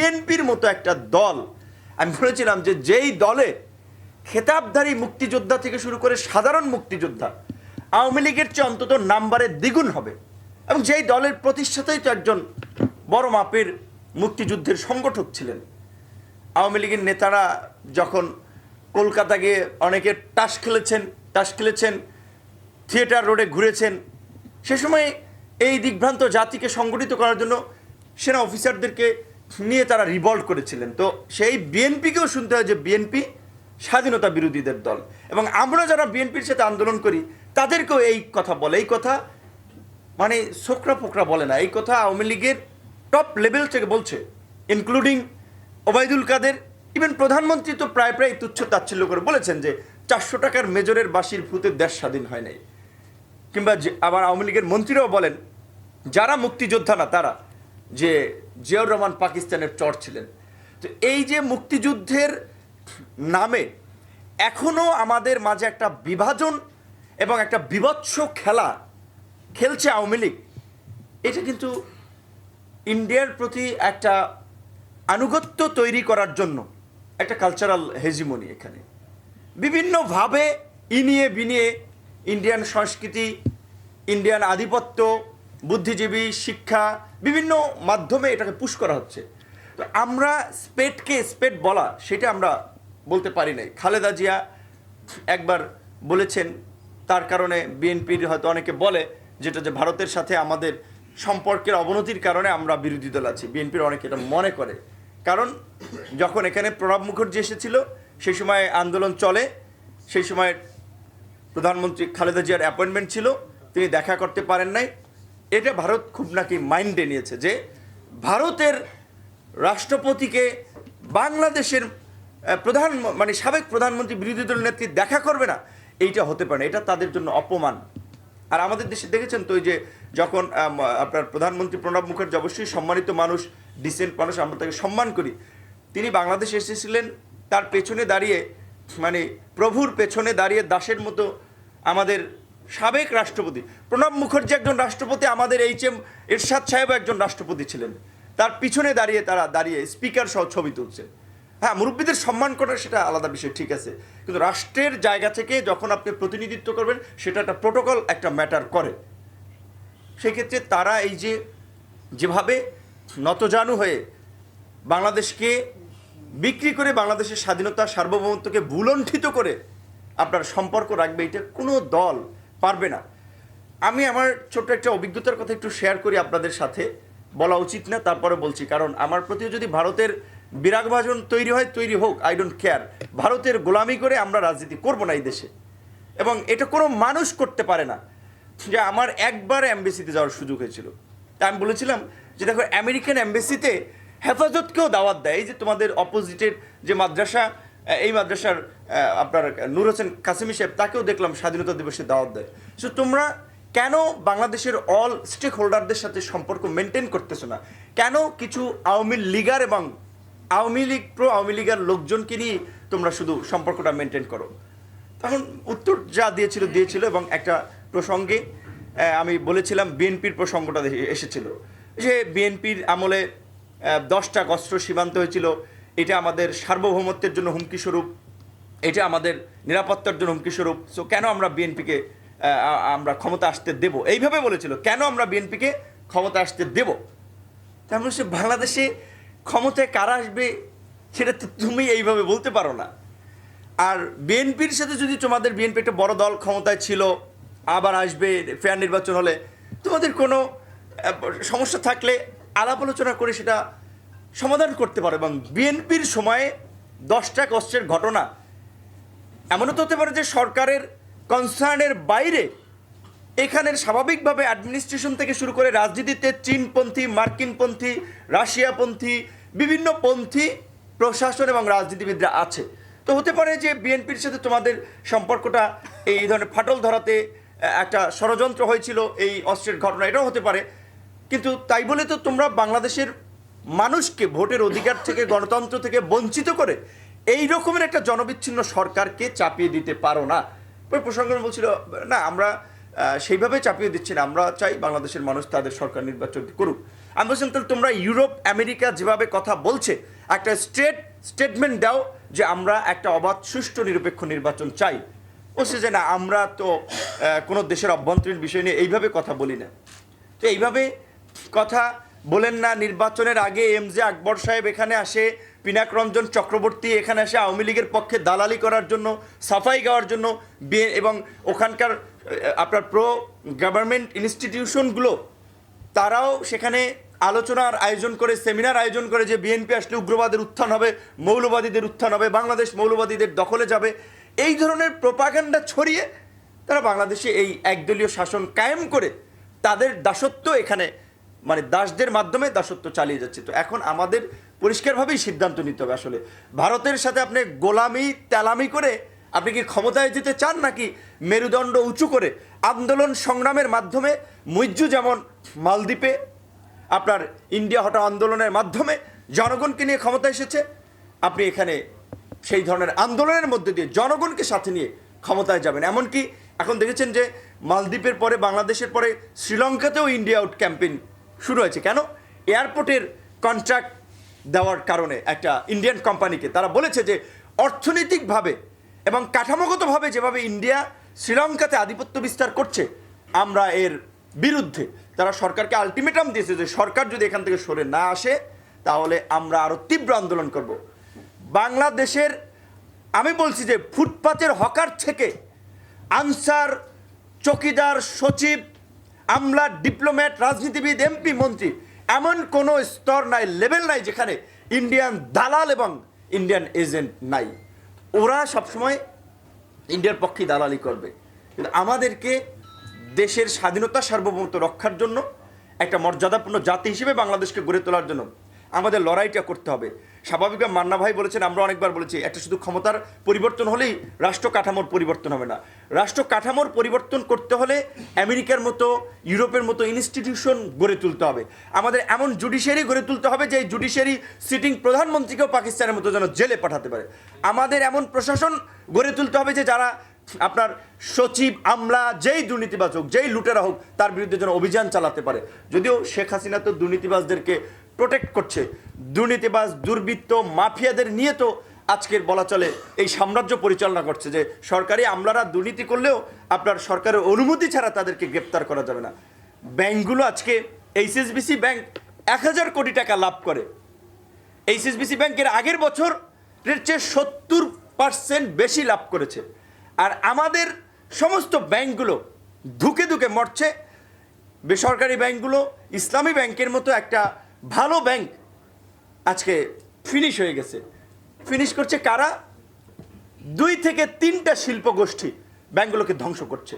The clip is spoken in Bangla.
বিএনপির মতো একটা দল। আমি বলেছিলাম যে যেই দলে খেতাবধারী মুক্তিযোদ্ধা থেকে শুরু করে সাধারণ মুক্তিযোদ্ধা, আওয়ামী লীগের চেয়ে অন্তত নাম্বারে দ্বিগুণ হবে। এবং যেই দলের প্রতিষ্ঠাতাই তো একজন বড় মাপের মুক্তিযুদ্ধের সংগঠক ছিলেন। আওয়ামী লীগের নেতারা যখন কলকাতা গিয়ে অনেকে টাস খেলেছেন টাস খেলেছেন, থিয়েটার রোডে ঘুরেছেন, সে সময় এই দিগ্ভ্রান্ত জাতিকে সংগঠিত করার জন্য সেনা অফিসারদেরকে নিয়ে তারা রিভল্ট করেছিলেন। তো সেই বিএনপিকেও শুনতে হয় যে বিএনপি স্বাধীনতা বিরোধীদের দল। এবং আমরা যারা বিএনপির সাথে আন্দোলন করি, তাদেরকেও এই কথা বলে। এই কথা মানে সোকরা ফোকরা বলে না। এই কথা আওয়ামী লীগের টপ লেভেল থেকে বলছে ইনক্লুডিং ওবায়দুল কাদের। ইভেন প্রধানমন্ত্রী তো প্রায় প্রায় তুচ্ছ তাচ্ছিল্য করে বলেছেন যে চারশো টাকার মেজরের বাসির ভূতে দেশ স্বাধীন হয় নাই। কিংবা আবার আওয়ামী লীগের মন্ত্রীরাও বলেন, যারা মুক্তিযোদ্ধা না, তারা যে জিয়াউর রহমান পাকিস্তানের চর ছিলেন। তো এই যে মুক্তিযুদ্ধের নামে এখনও আমাদের মাঝে একটা বিভাজন এবং একটা বিভৎস খেলা খেলছে আওয়ামী লীগ, এটা কিন্তু ইন্ডিয়ার প্রতি একটা আনুগত্য তৈরি করার জন্য একটা কালচারাল হেজিমনি এখানে। বিভিন্নভাবে ইনিয়ে বিনিয়ে ইন্ডিয়ান সংস্কৃতি, ইন্ডিয়ান আধিপত্য বুদ্ধিজীবী, শিক্ষা, বিভিন্ন মাধ্যমে এটাকে পুশ করা হচ্ছে। তো আমরা স্পেটকে স্পেট বলা, সেটা আমরা বলতে পারি নাই। খালেদা জিয়া একবার বলেছেন, তার কারণে বিএনপির হয়তো অনেকে বলে, যেটা যে ভারতের সাথে আমাদের সম্পর্কের অবনতির কারণে আমরা বিরোধী দল আছি। বিএনপির অনেকে এটা মনে করে। কারণ যখন এখানে প্রণব মুখার্জি এসেছিল, সেই সময় আন্দোলন চলে। সেই সময় প্রধানমন্ত্রী খালেদা জিয়ার অ্যাপয়েন্টমেন্ট ছিল। তিনি দেখা করতে পারেন নাই। এটা ভারত খুব নাকি মাইন্ডে নিয়েছে যে ভারতের রাষ্ট্রপতিকে বাংলাদেশের প্রধান মানে সাবেক প্রধানমন্ত্রী বিরোধী দল নেত্রী দেখা করবে না, এইটা হতে পারে এটা তাদের জন্য অপমান। আর আমাদের দেশে দেখেছেন তো ওই যে যখন আপনার প্রধানমন্ত্রী প্রণব মুখার্জি অবশ্যই সম্মানিত মানুষ ডিসেন্ট মানুষ, আমরা তাকে সম্মান করি। তিনি বাংলাদেশে এসেছিলেন, তার পেছনে দাঁড়িয়ে মানে প্রভুর পেছনে দাঁড়িয়ে দাসের মতো আমাদের সাবেক রাষ্ট্রপতি। প্রণব মুখার্জি একজন রাষ্ট্রপতি, আমাদের এইচ এম এরশাদ সাহেব একজন রাষ্ট্রপতি ছিলেন। তার পিছনে দাঁড়িয়ে তারা দাঁড়িয়ে স্পিকার সহ ছবি তুলছে হ্যাঁ মুরব্বীদের সম্মান করা সেটা আলাদা বিষয়, ঠিক আছে। কিন্তু রাষ্ট্রের জায়গা থেকে যখন আপনি প্রতিনিধিত্ব করবেন, সেটা একটা প্রোটোকল, একটা ম্যাটার করে। সেক্ষেত্রে তারা এই যে, যেভাবে নতজানু হয়ে বাংলাদেশকে বিক্রি করে বাংলাদেশের স্বাধীনতা, সার্বভৌমত্বকে ভুলণ্ঠিত করে আপনার সম্পর্ক রাখবে, এটা কোনো দল পারবে না। আমি আমার ছোট্ট একটা অভিজ্ঞতার কথা একটু শেয়ার করি আপনাদের সাথে। বলা উচিত না, তারপরে বলছি। কারণ আমার প্রতিও যদি ভারতের বিরাগভাজন তৈরি হয়, তৈরি হোক আই ডোন্ট কেয়ার ভারতের গোলামি করে আমরা রাজনীতি করব না এই দেশে। এবং এটা কোনো মানুষ করতে পারে না। যে আমার একবার অ্যাম্বাসিতে যাওয়ার সুযোগ হয়েছিল। তা আমি বলেছিলাম যে দেখো, আমেরিকান অ্যাম্বাসিতে হেফাজতকেও দাওয়াত দেয়। যে তোমাদের অপোজিটের যে মাদ্রাসা এই মাদ্রাসার আপনার নূর হোসেন কাসিমি সাহেব, তাকেও দেখলাম স্বাধীনতা দিবসে দাওয়াত দেয়। সো তোমরা কেন বাংলাদেশের অল স্টেক হোল্ডারদের সাথে সম্পর্ক মেনটেন করতেছো না? কেন কিছু আওয়ামী লীগার এবং আওয়ামী লীগ প্রো আওয়ামী লীগের লোকজনকে নিয়ে তোমরা শুধু সম্পর্কটা মেনটেন করো? তখন উত্তর যা দিয়েছিল দিয়েছিল এবং একটা প্রসঙ্গে আমি বলেছিলাম, বিএনপির প্রসঙ্গটা এসেছিল। যে বিএনপির আমলে দশটা অস্ত্র সীমান্ত হয়েছিল এটা আমাদের সার্বভৌমত্বের জন্য হুমকি স্বরূপ, এটা আমাদের নিরাপত্তার জন্য হুমকি স্বরূপ। সো কেন আমরা বিএনপিকে আমরা ক্ষমতা আসতে দেব? এইভাবে বলেছিল, কেন আমরা বিএনপিকে ক্ষমতা আসতে দেব? তার মানে সে বাংলাদেশে ক্ষমতায় কারা আসবে সেটা তো তুমি এইভাবে বলতে পারো না। আর বিএনপির সাথে যদি তোমাদের বিএনপি একটা বড় দল ক্ষমতায় ছিল, আবার আসবে ফেয়ার নির্বাচন হলে, তোমাদের কোনো সমস্যা থাকলে আলাপ আলোচনা করে সেটা সমাধান করতে পারো এবং বিএনপির সময়ে দশটা কষ্টের ঘটনা। এমনও তো হতে পারে যে সরকারের কনসার্নের বাইরে এখানের স্বাভাবিকভাবে অ্যাডমিনিস্ট্রেশন থেকে শুরু করে রাজনীতিতে চীনপন্থী, মার্কিনপন্থী, রাশিয়াপন্থী, বিভিন্ন পন্থী, প্রশাসন এবং রাজনীতিবিদরা আছে। তো হতে পারে যে বিএনপির সাথে তোমাদের সম্পর্কটা এই ধরনের ফাটল ধরাতে একটা ষড়যন্ত্র হয়েছিল এই অস্ত্রের ঘটনা, এটাও হতে পারে। কিন্তু তাই বলে তো তোমরা বাংলাদেশের মানুষকে ভোটের অধিকার থেকে, গণতন্ত্র থেকে বঞ্চিত করে এই রকমের একটা জনবিচ্ছিন্ন সরকারকে চাপিয়ে দিতে পারো না। ওই প্রসঙ্গ বলছিল না, আমরা সেইভাবে চাপিয়ে দিচ্ছি না। আমরা চাই বাংলাদেশের মানুষ তাদের সরকার নির্বাচন করুক। আমি বলছিলাম, তাহলে তোমরা ইউরোপ, আমেরিকা যেভাবে কথা বলছে, একটা স্ট্রেট স্টেটমেন্ট দাও যে আমরা একটা অবাধ, সুষ্ঠু, নিরপেক্ষ নির্বাচন চাই। বলছে যে, না, আমরা তো কোনো দেশের অভ্যন্তরীণ বিষয় নিয়ে এইভাবে কথা বলি না। তো এইভাবে কথা বলেন না, নির্বাচনের আগে এম জে আকবর সাহেব এখানে আসে, পিনাক রঞ্জন চক্রবর্তী এখানে আসে, আওয়ামী লীগের পক্ষে দালালি করার জন্য, সাফাই গাওয়ার জন্য এবং ওখানকার আপনার প্রো গভর্নমেন্ট ইনস্টিটিউশনগুলো, তারাও সেখানে আলোচনার আয়োজন করে, সেমিনার আয়োজন করে যে বিএনপি আসলে উগ্রবাদের উত্থান হবে, মৌলবাদীদের উত্থান হবে, বাংলাদেশ মৌলবাদীদের দখলে যাবে, এই ধরনের প্রোপাগান্ডা ছড়িয়ে তারা বাংলাদেশে এই একদলীয় শাসন কায়েম করে, তাদের দাসত্ব এখানে মানে দাসদের মাধ্যমে দাসত্ব চালিয়ে যাচ্ছে। তো এখন আমাদের পরিষ্কারভাবেই সিদ্ধান্ত নিতে হবে আসলে। ভারতের সাথে আপনি গোলামি, তেলামি করে আপনি কি ক্ষমতায় যেতে চান নাকি মেরুদণ্ড উঁচু করে আন্দোলন সংগ্রামের মাধ্যমে মুইজ্জু যেমন মালদ্বীপে, আপনার ইন্ডিয়া হটা আন্দোলনের মাধ্যমে জনগণকে নিয়ে ক্ষমতা এসেছে, আপনি এখানে সেই ধরনের আন্দোলনের মধ্যে দিয়ে জনগণকে সাথে নিয়ে ক্ষমতায় যাবেন। এমনকি এখন দেখেছেন যে মালদ্বীপের পরে, বাংলাদেশের পরে, শ্রীলঙ্কাতেও ইন্ডিয়া আউট ক্যাম্পেইন শুরু হয়েছে। কেন? এয়ারপোর্টের কন্ট্রাক্ট দেওয়ার কারণে একটা ইন্ডিয়ান কোম্পানিকে তারা বলেছে যে, অর্থনৈতিকভাবে এবং কাঠামোগতভাবে যেভাবে ইন্ডিয়া শ্রীলঙ্কাতে আধিপত্য বিস্তার করছে, আমরা এর বিরুদ্ধে তারা সরকারকে আলটিমেটাম দিয়েছে যে, সরকার যদি এখান থেকে সরে না আসে, তাহলে আমরা আরও তীব্র আন্দোলন করব। বাংলাদেশের, আমি বলছি যে, ফুটপাতের হকার থেকে আনসার, চকিদার, সচিব আমলা ডিপ্লোম্যাট রাজনীতিবিদ, এমপি, মন্ত্রী, এমন কোনো স্তর নাই, লেভেল নাই যেখানে ইন্ডিয়ান দালাল এবং ইন্ডিয়ান এজেন্ট নাই। ওরা সবসময় ইন্ডিয়ার পক্ষে দালালি করবে। কিন্তু আমাদেরকে দেশের স্বাধীনতা সার্বভৌমত্ব রক্ষার জন্য একটা মর্যাদাপূর্ণ জাতি হিসেবে বাংলাদেশকে গড়ে তোলার জন্য আমাদের লড়াইটা করতে হবে। স্বাভাবিকভাবে মান্না ভাই বলেছেন, আমরা অনেকবার বলেছি, একটা শুধু ক্ষমতার পরিবর্তন হলেই রাষ্ট্র কাঠামোর পরিবর্তন হবে না। রাষ্ট্র কাঠামোর পরিবর্তন করতে হলে আমেরিকার মতো, ইউরোপের মতো ইনস্টিটিউশন গড়ে তুলতে হবে। আমাদের এমন জুডিশিয়ারি গড়ে তুলতে হবে যে জুডিশিয়ারি সিটিং প্রধানমন্ত্রীকেও পাকিস্তানের মতো যেন জেলে পাঠাতে পারে। আমাদের এমন প্রশাসন গড়ে তুলতে হবে যে যারা আপনার সচিব, আমলা, যেই দুর্নীতিবাজ হোক, যেই লুটেরা হোক, তার বিরুদ্ধে যেন অভিযান চালাতে পারে। যদিও শেখ হাসিনা তো দুর্নীতিবাজদেরকে প্রোটেক্ট করছে। দুর্নীতিবাজ, দুর্বৃত্ত, মাফিয়াদের নিয়ে তো আজকের বলা চলে এই সাম্রাজ্য পরিচালনা করছে যে সরকারি আমলারা দুর্নীতি করলেও আপনার সরকারের অনুমতি ছাড়া তাদেরকে গ্রেপ্তার করা যাবে না। ব্যাংকগুলো আজকে এইচএসবিসি ব্যাংক এক হাজার কোটি টাকা লাভ করে। এইচএসবিসি ব্যাংকের আগের বছরের চেয়ে সত্তর পার্সেন্ট বেশি লাভ করেছে। আর আমাদের সমস্ত ব্যাংকগুলো ধুকে ধুকে মরছে। বেসরকারি ব্যাংকগুলো ইসলামী ব্যাংকের মতো একটা ভালো ব্যাংক আজকে ফিনিশ হয়ে গেছে। ফিনিশ করছে কারা? দুই থেকে তিনটা শিল্প গোষ্ঠী ব্যাংকগুলোকে ধ্বংস করছে।